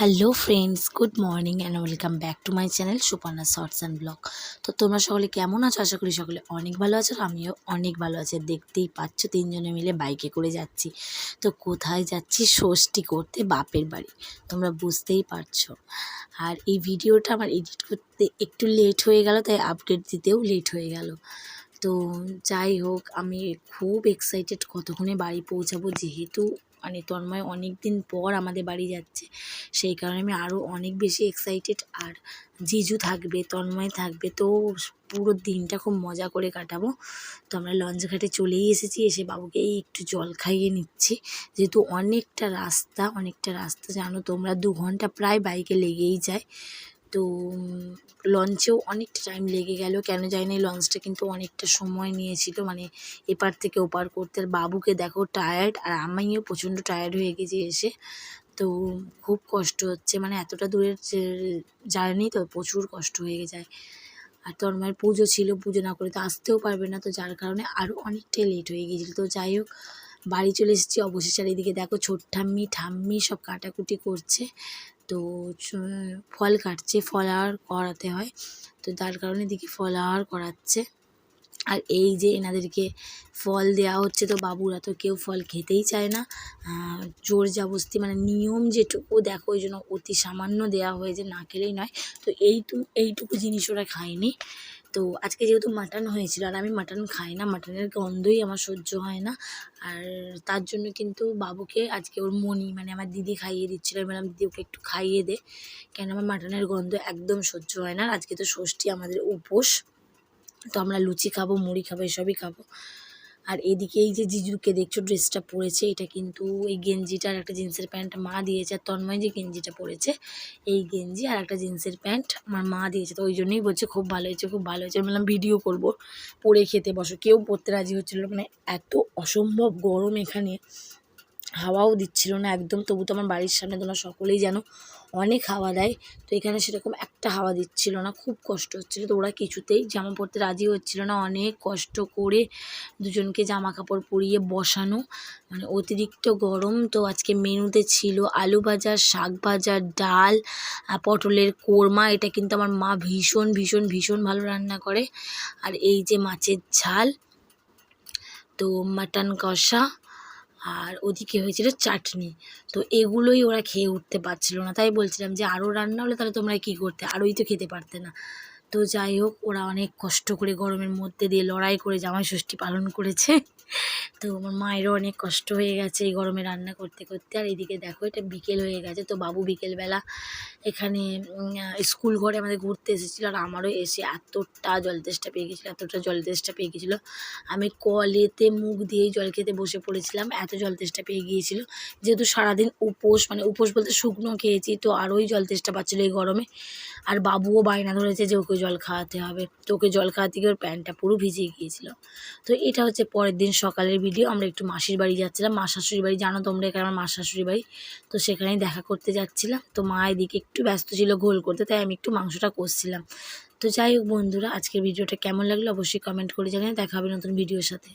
Hello friends good morning and welcome back to my channel Suparna shorts and blog তো তোমরা সকলে কেমন আছো? আশা করি সকলে অনেক ভালো আছো, আমিও অনেক ভালো আছি। দেখতেই পাচ্ছ, তিনজনে মিলে বাইকে করে যাচ্ছি। তো কোথায় যাচ্ছি? ষষ্ঠী করতে বাপের বাড়ি। তোমরা বুঝতেই পারছ। আর এই ভিডিওটা আমার এডিট করতে একটু লেট হয়ে গেল, তাই আপডেট দিতেও লেট হয়ে গেল। তো যাই হোক, আমি খুব এক্সাইটেড কতক্ষণে বাড়ি পৌঁছাবো, যেহেতু মানে তন্ময় অনেক দিন পর আমাদের বাড়ি যাচ্ছে। সেই কারণে আমি আরও অনেক বেশি এক্সাইটেড আর জিজু থাকবে, তন্ময় থাকবে, তো পুরো দিনটা খুব মজা করে কাটাবো। তো আমরা লঞ্চ ঘাটে চলেই এসেছি, এসে বাবুকে এই একটু জল খাইয়ে নিচ্ছি। যেহেতু অনেকটা রাস্তা অনেকটা রাস্তা, জানো তোমরা দু ঘণ্টা প্রায় বাইকে লেগেই যায়। তো লঞ্চেও অনেকটা টাইম লেগে গেল। কেন জানি না এই লঞ্চটা কিন্তু অনেকটা সময় নিয়েছিল। মানে এপার থেকে ওপার করতে। আর বাবুকে দেখো টায়ার্ড আর আমিও প্রচণ্ড টায়ার্ড হয়ে গেছি এসে। তো খুব কষ্ট হচ্ছে। মানে এতটা দূরের জার্নি তো প্রচুর কষ্ট হয়ে যায়। আর তন্ময়ের পুজো ছিল, পুজো না করে তো আসতেও পারবে না। তো যার কারণে আরও অনেকটাই লেট হয়ে গিয়েছিল তো যাই হোক, বাড়ি চলে এসেছি অবশেষে। আর এদিকে দেখো ছোট ঠাম্মি ঠাম্মি সব কাটাকুটি করছে। তো ফল কাটছে, ফল আর করাতে হয়। তো তার কারণে এদিকে আর করাচ্ছে। আর এই যে এনাদেরকে ফল দেওয়া হচ্ছে, তো বাবুরা তো কেউ ফল খেতেই চায় না। জোর জাবস্তি মানে নিয়ম যেটুকু, দেখো ওই জন্য অতি সামান্য দেওয়া হয়েছে, না খেলেই নয়। তো এইটু এইটুকু জিনিস ওরা খায়নি। তো আজকে যেহেতু মাটন হয়েছিল আর আমি মাটন খাই না মাটনের গন্ধই আমার সহ্য হয় না। আর তার জন্য কিন্তু বাবুকে আজকে ওর মনি মানে আমার দিদি খাইয়ে দিচ্ছিল। বললাম, দিদি, ওকে একটু খাইয়ে দে। কেন আমার মাটনের গন্ধ একদম সহ্য হয় না। আজকে তো ষষ্ঠী আমাদের উপোস। তো আমরা লুচি খাব, মুড়ি খাব, এসবই খাব। আর এদিকে এই যে জিজুকে দেখছ, ড্রেসটা পরেছে, এটা কিন্তু এই গেঞ্জিটা আর একটা জিন্সের প্যান্ট মা দিয়েছে, আর তন্ময় যে গেঞ্জিটা পরেছে, এই গেঞ্জি আর একটা জিন্সের প্যান্ট আমার মা দিয়েছে, তো ওই জন্যই বলছে খুব ভালো হয়েছে, খুব ভালো হয়েছে। বললাম, ভিডিও করব, পরে খেতে বসো। কেউ পরতে রাজি হচ্ছিল মানে এত অসম্ভব গরম এখানে। হাওয়াও দিচ্ছিল না একদম। তবু তো আমার বাড়ির সামনে তোমরা সকলেই জানো, অনেক হাওয়া দেয়। তো এখানে সেরকম একটা হাওয়া দিচ্ছিল না, খুব কষ্ট হচ্ছিল। তো ওরা কিছুতেই জামা পরতে রাজি হচ্ছিল না। অনেক কষ্ট করে দুজনকে জামা কাপড় পরিয়ে বসানো। মানে অতিরিক্ত গরম। তো আজকে মেনুতে ছিল আলু ভাজা, শাক ভাজা, ডাল পটলের কোরমা। এটা কিন্তু আমার মা ভীষণ ভীষণ ভীষণ ভালো রান্না করে। আর এই যে মাছের ঝাল, তো মাটন কষা আর ওদিকে হয়েছিল চাটনি। তো এগুলোই ওরা খেয়ে উঠতে পারছিল না। তাই বলছিলাম যে আরও রান্না হলে তাহলে তোমরা কী করতে? আরোই তো খেতে পারতে না। তো যাই হোক, ওরা অনেক কষ্ট করে গরমের মধ্যে দিয়ে লড়াই করে জামাই ষষ্ঠী পালন করেছে। তো আমার মায়েরও অনেক কষ্ট হয়ে গেছে এই গরমে রান্না করতে করতে। আর এদিকে দেখো, এটা বিকেল হয়ে গেছে। তো বাবু বিকেলবেলা এখানে স্কুল ঘরে আমাদের ঘুরতে এসেছিল। আর আমারও এসে এতটা জল তেষ্টা পেয়ে গেছিল, এতটা জল তেষ্টা পেয়ে গেছিল। আমি কলেতে মুখ দিয়েই জল খেতে বসে পড়েছিলাম। এত জল তেষ্টা পেয়ে গিয়েছিল। যেহেতু সারাদিন উপোস মানে উপোস বলতে শুকনো খেয়েছি, তো আরোই জল তেষ্টা পাচ্ছিলো এই গরমে। আর বাবুও বায়না ধরেছে যে ওকে জল খাওয়াতে হবে। তো ওকে জল খাওয়াতে গিয়ে ওর প্যান্টটা পুরো ভিজিয়ে গিয়েছিল। তো এটা হচ্ছে পরের দিন সকালের ভিডিও আমরা একটু মাসির বাড়ি যাচ্ছিলাম। মা শাশুড়ি বাড়ি, জানো তোমরা এখানে আমার মা শাশুড়ি বাড়ি? তো সেখানেই দেখা করতে যাচ্ছিলাম। তো মা এদিকে একটু ব্যস্ত ছিল ঘোল করতে, তাই আমি একটু মাংসটা করছিলাম তো যাই হোক বন্ধুরা, আজকের ভিডিওটা কেমন লাগল অবশ্যই কমেন্ট করে জানিয়ে দেখা হবে নতুন ভিডিওর সাথে।